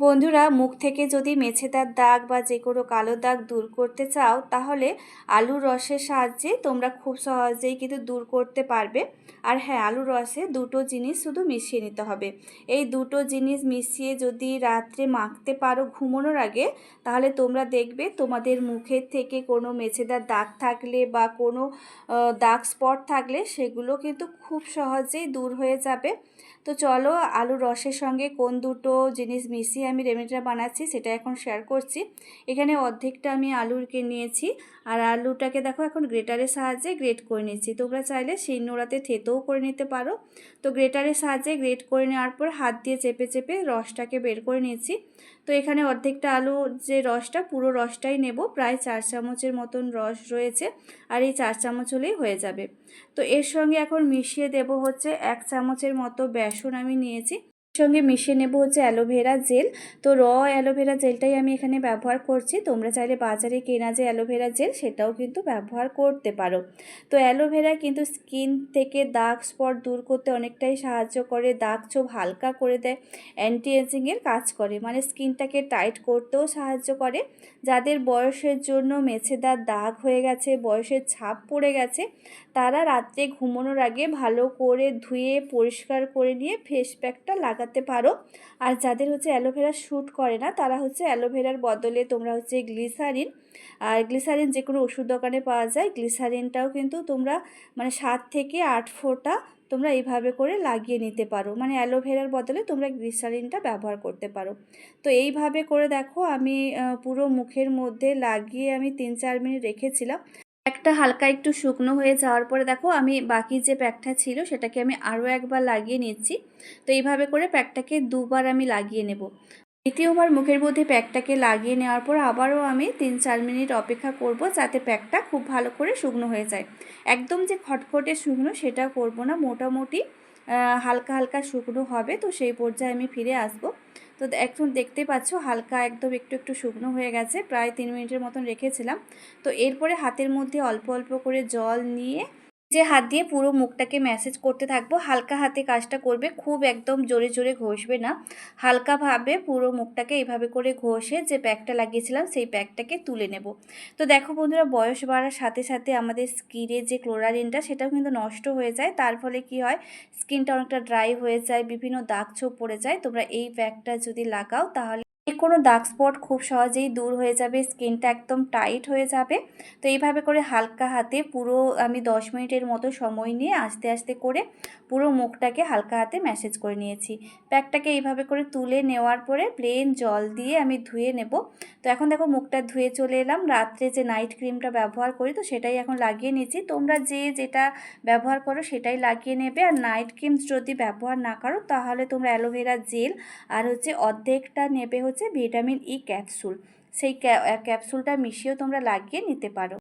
বন্ধুরা, মুখ থেকে যদি মেছেদার দাগ বা যে কোনো কালো দাগ দূর করতে চাও, তাহলে আলুর রসের সাহায্যে তোমরা খুব সহজেই কিন্তু দূর করতে পারবে। আর হ্যাঁ আলুর রসে দুটো জিনিস শুধু মিশিয়ে নিতে হবে। এই দুটো জিনিস মিশিয়ে যদি রাত্রে মাখতে পারো ঘুমানোর আগে, তাহলে তোমরা দেখবে তোমাদের মুখের থেকে কোনো মেছেদার দাগ থাকলে বা কোনো দাগ স্পট থাকলে সেগুলো কিন্তু খুব সহজেই দূর হয়ে যাবে। তো চলো আলুর রসের সঙ্গে কোন দুটো জিনিস মিশিয়ে আমি রেমেডিটা বানাচ্ছি, সেটা এখন শেয়ার করছি। এখানে অর্ধেকটা আমি আলুরকে নিয়েছি, আর আলুটাকে দেখো এখন গ্রেটারের সাহায্যে গ্রেট করে নিচ্ছি। তোমরা চাইলে সেই নোড়াতে থেতেও করে নিতে পারো। তো গ্রেটারের সাহায্যে গ্রেট করে নেওয়ার পর হাত দিয়ে চেপে চেপে রসটাকে বের করে নিয়েছি তো এখানে অর্ধেকটা আলু যে রসটা, পুরো রসটাই নেব। প্রায় চার চামচের মতন রস রয়েছে, আর এই চার চামচ হলেই হয়ে যাবে। তো এর সঙ্গে এখন মিশিয়ে দেব হচ্ছে এক চামচের মতো বেসন আমি নিয়েছি। সঙ্গে মিশিয়ে নেব হচ্ছে অ্যালোভেরা জেল তো র অ্যালোভেরা জেলটাই আমি এখানে ব্যবহার করছি। তোমরা চাইলে বাজারে কেনা যে অ্যালোভেরা জেল সেটাও কিন্তু ব্যবহার করতে পারো। তো অ্যালোভেরা কিন্তু স্কিন থেকে দাগ স্পট দূর করতে অনেকটাই সাহায্য করে দাগ চোখ হালকা করে দেয় অ্যান্টি এজিংয়ের কাজ করে। মানে স্কিনটাকে টাইট করতেও সাহায্য করে। যাদের বয়সের জন্য মেছেদার দাগ হয়ে গেছে, বয়সের ছাপ পড়ে গেছে, তারা রাত্রে ঘুমানোর আগে ভালো করে ধুয়ে, পরিষ্কার করে নিয়ে ফেস প্যাকটা লাগাতে পারো। আর যাদের হচ্ছে অ্যালোভেরা শ্যুট করে না, তারা হচ্ছে অ্যালোভেরার বদলে তোমরা হচ্ছে গ্লিসারিন আর গ্লিসারিন যে কোনো ওষুধ দোকানে পাওয়া যায় গ্লিসারিনটাও কিন্তু তোমরা মানে সাত থেকে আট ফোঁটা তোমরা এইভাবে করে লাগিয়ে নিতে পারো। মানে অ্যালোভেরার বদলে তোমরা গ্লিসারিনটা ব্যবহার করতে পারো। তো এইভাবে করে দেখো, আমি পুরো মুখের মধ্যে লাগিয়ে আমি তিন চার মিনিট রেখেছিলাম। একটা হালকা একটু শুকনো হয়ে যাওয়ার পরে দেখো আমি বাকি যে প্যাকটা ছিল সেটাকে আমি আরও একবার লাগিয়ে নিচ্ছি। তো এইভাবে করে প্যাকটাকে দুবার আমি লাগিয়ে নেব। দ্বিতীয়বার মুখের মধ্যে প্যাকটাকে লাগিয়ে নেওয়ার পর আবারও আমি তিন চার মিনিট অপেক্ষা করব যাতে প্যাকটা খুব ভালো করে শুকনো হয়ে যায়। একদম যে খটখটে শুকনো সেটা করব না, মোটামুটি হালকা হালকা শুকনো হবে, তো সেই পর্যায়ে আমি ফিরে আসব। তো এখন দেখতে পাচ্ছ হালকা একদম একটু একটু শুকনো হয়ে গেছে, প্রায় তিন মিনিটের মতন রেখেছিলাম। তো এরপরে হাতের মধ্যে অল্প অল্প করে জল নিয়ে যে হাত দিয়ে পুরো মুখটাকে ম্যাসেজ করতে থাকব, হালকা হাতে কাজটা করবে, খুব একদম জোরে জোরে ঘষবে না। হালকাভাবে পুরো মুখটাকে এইভাবে করে ঘষে যে প্যাকটা লাগিয়েছিলাম, সেই প্যাকটাকে তুলে নেব। তো দেখো বন্ধুরা, বয়স বাড়ার সাথে সাথে আমাদের স্কিনের যে ক্লোরালিনটা সেটাও কিন্তু নষ্ট হয়ে যায়। তার ফলে কি হয় স্কিনটা অনেকটা ড্রাই হয়ে যায়, বিভিন্ন দাগ ছোপ পড়ে যায়। তোমরা এই প্যাকটা যদি লাগাও, তাহলে কোনো দাগ স্পট খুব সহজেই দূর হয়ে যাবে স্কিনটা একদম টাইট হয়ে যাবে। তো এইভাবে করে হালকা হাতে পুরো আমি 10 মিনিটের মতো সময় নিয়ে আস্তে আস্তে করে পুরো মুখটাকে হালকা হাতে ম্যাসেজ করে নিয়েছি। প্যাকটাকে এইভাবে করে তুলে নেওয়ার পরে প্লেন জল দিয়ে আমি ধুয়ে নেব। তো এখন দেখো মুখটা ধুয়ে চলে এলাম। রাত্রে যে নাইট ক্রিমটা ব্যবহার করি, তো সেটাই এখন লাগিয়ে নিয়েছি। তোমরা যে যেটা ব্যবহার করো সেটাই লাগিয়ে নেবে। আর নাইট ক্রিম যদি ব্যবহার না করো, তাহলে তোমরা অ্যালোভেরা জেল আর হচ্ছে অর্ধেকটা নেবে হচ্ছে ভিটামিন ই ক্যাপসুল সেই ক্যাপসুলটা মিশিয়েও তোমরা লাগিয়ে নিতে পারো।